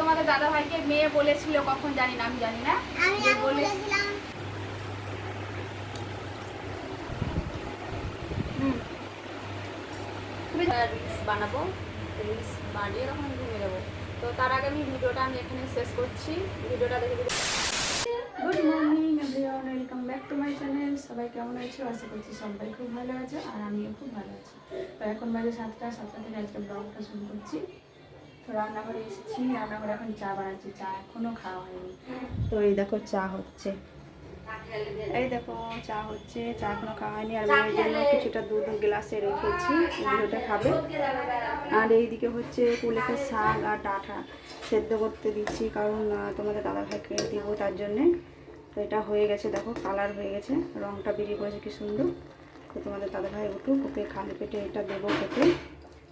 তোমাদের দাদা ভাইকে মেয়ে বলেছিল কখন জানি না আমি জানি না। আমি বলে বলেছিলাম। রিলস বানাবো রিলস বানিয়ে তখন ঘুমিয়ে যাব তো তার আগে আমি ভিডিওটা আমি এখানে শেষ করছি। ভিডিওটা দেখে good morning everyone welcome back to my channel সবাই কেমন আছো? আশা করছি সবাই খুব ভালো আছে আর আমিও খুব ভালো আছি। তো এখন বাজে সাতটা সাতটা থেকে আজকে ব্লগটা শুরু করছি। তো রান্নাঘরে এসেছি, রান্নাঘরে এখন চা বানাচ্ছি, চা এখনও খাওয়া হয়নি। তো এই দেখো চা হচ্ছে। এই দেখো চা হচ্ছে, চা এখনও খাওয়া হয়নি। আর জন্য কিছুটা দুধ গ্লাসে রেখেছি এগুলোটা খাবে। আর এইদিকে হচ্ছে কুলেখার শাক আর ডাঁটা সেদ্ধ করতে দিচ্ছি, কারণ তোমাদের দাদা ভাইকে দিব তার জন্যে। তো এটা হয়ে গেছে, দেখো কালার হয়ে গেছে, রংটা বেরিয়ে পড়েছে, কি সুন্দর। তো তোমাদের দাদা ভাই উঠুক, ওকে খালি পেটে এটা দেবো খেতে।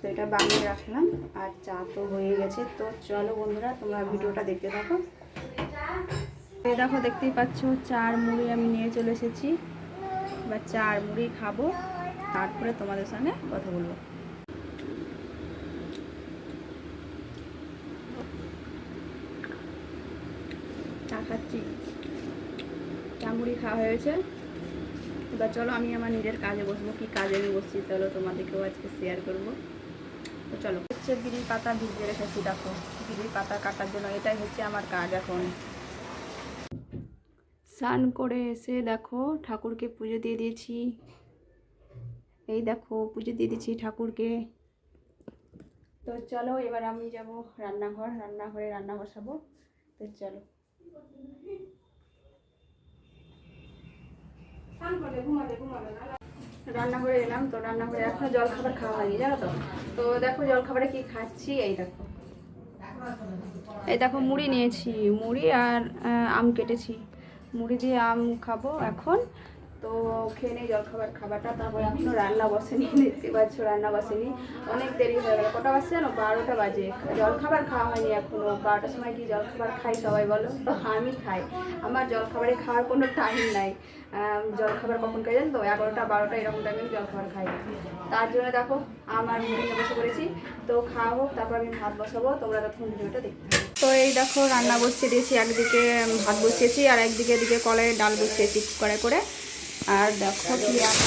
তো এটা বানিয়ে রাখলাম, আর চা তো হয়ে গেছে। তো চলো বন্ধুরা, তোমরা ভিডিওটা দেখতে থাকো। দেখো, দেখতেই পাচ্ছ, চার মুড়ি আমি নিয়ে চলে এসেছি। এবার চার মুড়ি খাব, তারপরে তোমাদের সঙ্গে কথা বলব। চা খাচ্ছি। চা মুড়ি খাওয়া হয়েছে এবার চলো, আমি আমার নিজের কাজে বসবো। কি কাজে আমি বসছি, চলো তোমাদেরকেও আজকে শেয়ার করব। তো চলো। হচ্ছে বিড়ির পাতা ভিজিয়ে রেখেছি, দেখো। বিড়ির পাতা কাটার জন্য এটাই হচ্ছে আমার কাজ এখন। স্নান করে এসে দেখো, ঠাকুরকে পুজো দিয়ে দিয়েছি। এই দেখো, পুজো দিয়ে দিয়েছি ঠাকুরকে। তো চলো, এবার আমি যাব রান্নাঘর, রান্নাঘরে রান্না বসাবো। তো চলো। রান্নাঘরে এলাম, তো রান্নাঘরে এখনও জল খাবার খাওয়া হয়নি, জানো তো? তো দেখো জল খাবারে কি খাচ্ছি, এই দেখো। এই দেখো মুড়ি নিয়েছি, মুড়ি আর আম কেটেছি। মুড়ি দিয়ে আম খাব এখন। তো খেয়ে নেই জলখাবার খাবারটা তারপরে এখনও রান্না বসেনি, দেখতে পাচ্ছ রান্না বসেনি। অনেক দেরি হয়ে গেল। কটা বাজছে জানো? বারোটা বাজে। জলখাবার খাওয়া হয়নি এখনও। বারোটার সময় কি জলখাবার খাই সবাই বলো? তো আমি খাই। আমার জলখাবারে খাওয়ার কোনো টাইম নাই। জলখাবার কখন খাই জানো তো? এগারোটা, বারোটা এরকম টাইমে আমি জলখাবার খাই। তার জন্য দেখো, আমার মুড়ি বসে পড়েছি। তো খাওয়া হোক, তারপর আমি ভাত বসাবো। তোমরা তখন ভিডিওটা দেখতে তো এই দেখো, রান্না বসিয়ে দিয়েছি। একদিকে ভাত বসিয়েছি আর একদিকে, এদিকে কলে ডাল বসিয়েছি করে করে। আর দেখো আর-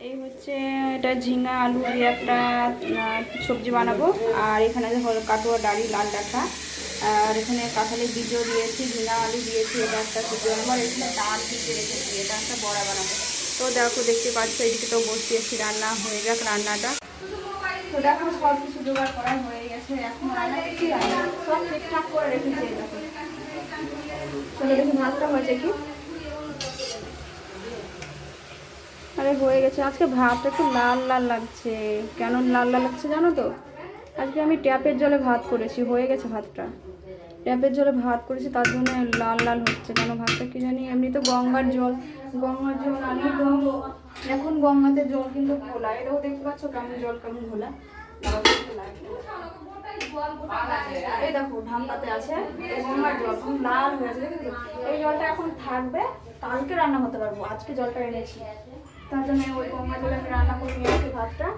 এই হচ্ছে এটা ঝিঙা, আলু দিয়ে একটা সবজি বানাবো। আর এখানে কাটুয়া ডাড়ি লাল ডাঁটা আর এখানে কাঁঠালের বীজও দিয়েছি, ঝিঙা, আলু দিয়েছি, এটা একটা সবজি বানাবো। আর এখানে ডাল ভিজে রেখেছি এটা একটা বড়া বানাবো। তো দেখো, দেখতে পাচ্ছ, এদিকে তো বসিয়েছি, রান্না হয়ে যাক রান্নাটা। তো দেখো, সব কিছু জোগাড় করা হয়ে গেছে। এখন রান্না সব ঠিকঠাক করে রেখেছি দেখো। চলো, দেখি ভাতটা হয়েছে কি? আরে হয়ে গেছে। আজকে ভাতটা একটু লাল লাল লাগছে। কেন লাল লাল লাগছে জানো তো? আজকে আমি ট্যাপের জলে ভাত করেছি, হয়ে গেছে ভাতটা। ট্যাপের জলে ভাত করেছি, তার জন্য লাল লাল হচ্ছে। কেন ভাতটা কি জানি? এমনি তো গঙ্গার জল গঙ্গার জল আমি এখন গঙ্গাতে জল কিন্তু ঘোলা এটাও দেখতে পাচ্ছ কেমন জল, কেমন ঘোলা। এই দেখো আছে। গঙ্গার জল লাল এই জলটা এখন থাকবে। কালকে রান্না করতে পারব। আজকে জলটা এনেছি। তার জন্য ওই গঙ্গা জলে আমি রান্না করে নিয়ে আসি ভাতটা।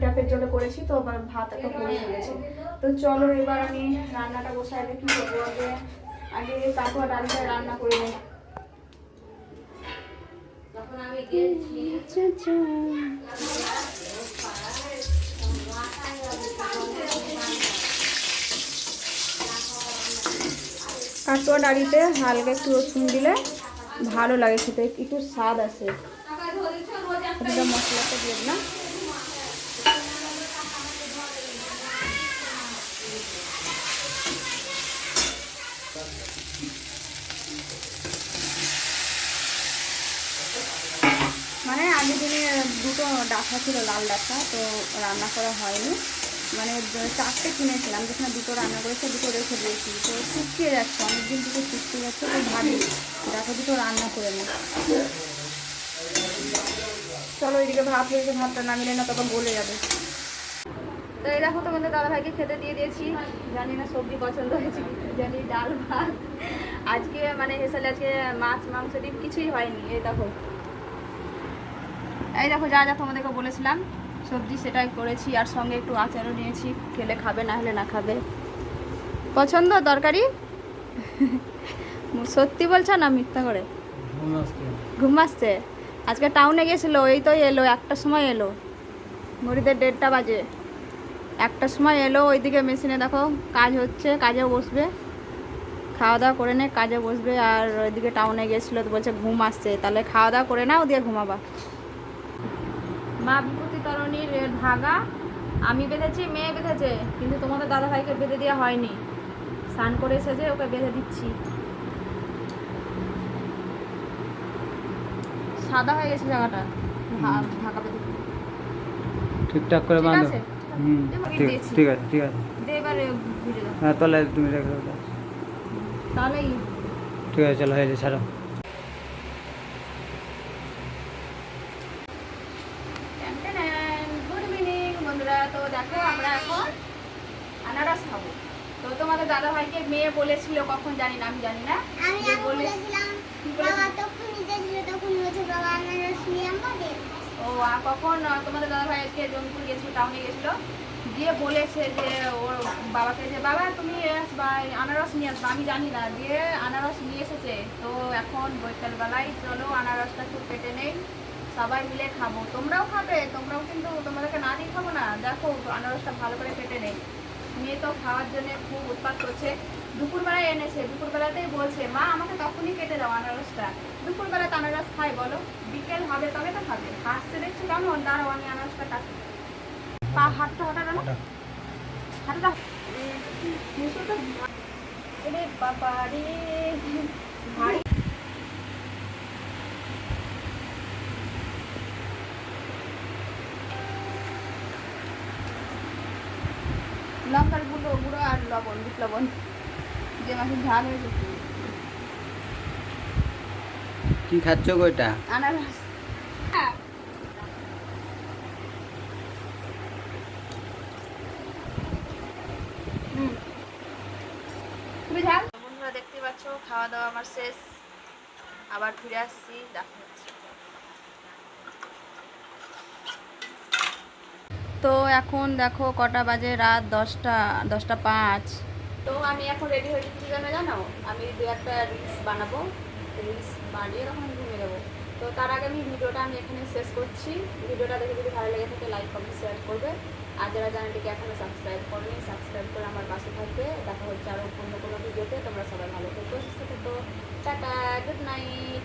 ট্যাপের জলে করেছি তো আবার ভাত একটা করে ফেলেছি তো চলো এবার আমি রান্নাটা বসাই দেখি করব আগে। আগে কাকুয়া ডালটা রান্না করে নিই। কাটোয়া ডাড়িতে হালকা একটু রসুন দিলে ভালো লাগে খেতে একটু স্বাদ আসে। মশলাটা দিয়ে দিলাম। মানে আগের দিনে দুটো ডাঁটা ছিল, লাল ডাঁটা, তো রান্না করা হয়নি। মানে চারটে কিনেছিলাম, যেখানে দুটো রান্না করেছে, দুটো রেখে দিয়েছি। তো শুকিয়ে যাচ্ছে, অনেকদিন থেকে শুকিয়ে যাচ্ছে, তো ভাবি, দেখো দুটো রান্না করে নিই চলো এদিকে ভাত হয়েছে ভাতটা নামিলে না তখন গলে যাবে। তো এই দেখো তোমাদের দাদা ভাইকে খেতে দিয়ে দিয়েছি। জানি না সবজি পছন্দ হয়েছে জানি ডাল ভাত। আজকে মানে হেসালে আজকে মাছ মাংস ডিম কিছুই হয়নি এই দেখো। এই দেখো যা যা তোমাদেরকে বলেছিলাম সবজি সেটাই করেছি আর সঙ্গে একটু আচারও নিয়েছি খেলে খাবে না হলে না খাবে। পছন্দ তরকারি? সত্যি বলছো না মিথ্যা করে? ঘুম আসছে? আজকে টাউনে গেছিল, এই তো এলো একটা সময় এলো। ঘড়িতে দেড়টা বাজে। একটার সময় এলো, ওইদিকে মেশিনে দেখো, কাজ হচ্ছে, কাজে বসবে। খাওয়া দাওয়া করে নে, কাজে বসবে, আর ওইদিকে টাউনে গেছিল তো বলছে ঘুম আসছে, তাহলে খাওয়া দাওয়া করে নাও, দিয়ে ঘুমাবা। মা বিভূতি তরণীর ধাগা আমি বেঁধেছি, মেয়ে বেঁধেছে, কিন্তু তোমাদের দাদা ভাইকে বেঁধে দেওয়া হয়নি। স্নান করে এসেছে, ওকে বেঁধে দিচ্ছি। সাদা হয়ে গেছে জায়গাটা। ঢাকা ঠিকঠাক করে বাঁধো। হুম ঠিক আছে ঠিক আছে। হ্যাঁ তলে তুমি রেখে দাও তাহলেই। ঠিক আছে চলো হয়ে ছাড়ো। গুড ইভিনিং বন্ধুরা। তো দেখো আমরা এখন আনারস খাব। তো তোমাদের দাদা ভাইকে মেয়ে বলেছিল কখন জানি না আমি জানি না। আমি বলেছিলাম দিয়ে বলেছে যে, ওর বাবাকে যে, বাবা, তুমি আনারস নিয়ে আসবা। আমি জানি না, দিয়ে আনারস নিয়ে এসেছে। তো এখন বৈকালবেলায় চলো, আনারসটা একটু কেটে নেই, সবাই মিলে খাব। তোমরাও খাবে, তোমরাও কিন্তু তোমাদেরকে না দিয়ে খাব না। দেখো, আনারসটা ভালো করে কেটে নেই। মেয়ে তো খাওয়ার জন্য খুব উৎপাত করছে। দুপুরবেলায় এনেছে দুপুরবেলাতেই বলছে মা আমাকে তখনই কেটে দাও আনারসটা। দুপুরবেলাতে আনারস খাই বলো। বিকেল হবে তবে তো খাবে। হাসতে দেখছি কেমন দাঁড়াও আমি আনারসটা কাটি পা হাতটা হঠাৎ না। হাতটা মুসুটা রে বাবা রে ভারী লঙ্কার গুঁড়ো গুঁড়ো আর লবণ বিট লবণ যে মাছের ঝাল হয়েছে। কি খাচ্ছ গো এটা? আনারস। হ্যাঁ। বন্ধুরা দেখতে পাচ্ছ খাওয়া দাওয়া আমার শেষ। আবার ফিরে আসছি দেখা হচ্ছে। তো এখন দেখো কটা বাজে রাত দশটা দশটা পাঁচ। তো আমি এখন রেডি হয়ে কি জন্য জানো? আমি দু একটা রিলস বানাবো। রিলস বানিয়ে তখন ঘুমিয়ে দেবো তো তার আগে আমি ভিডিওটা আমি এখানে শেষ করছি। ভিডিওটা দেখে যদি ভালো লেগে থাকে লাইক কমেন্ট শেয়ার করবে। আর যারা চ্যানেলটিকে এখনও সাবস্ক্রাইব করেনি সাবস্ক্রাইব করে আমার পাশে থাকবে। দেখা হচ্ছে আরও অন্য কোনো ভিডিওতে। তোমরা সবাই ভালো থেকো, সুস্থ থেকো। Tata good night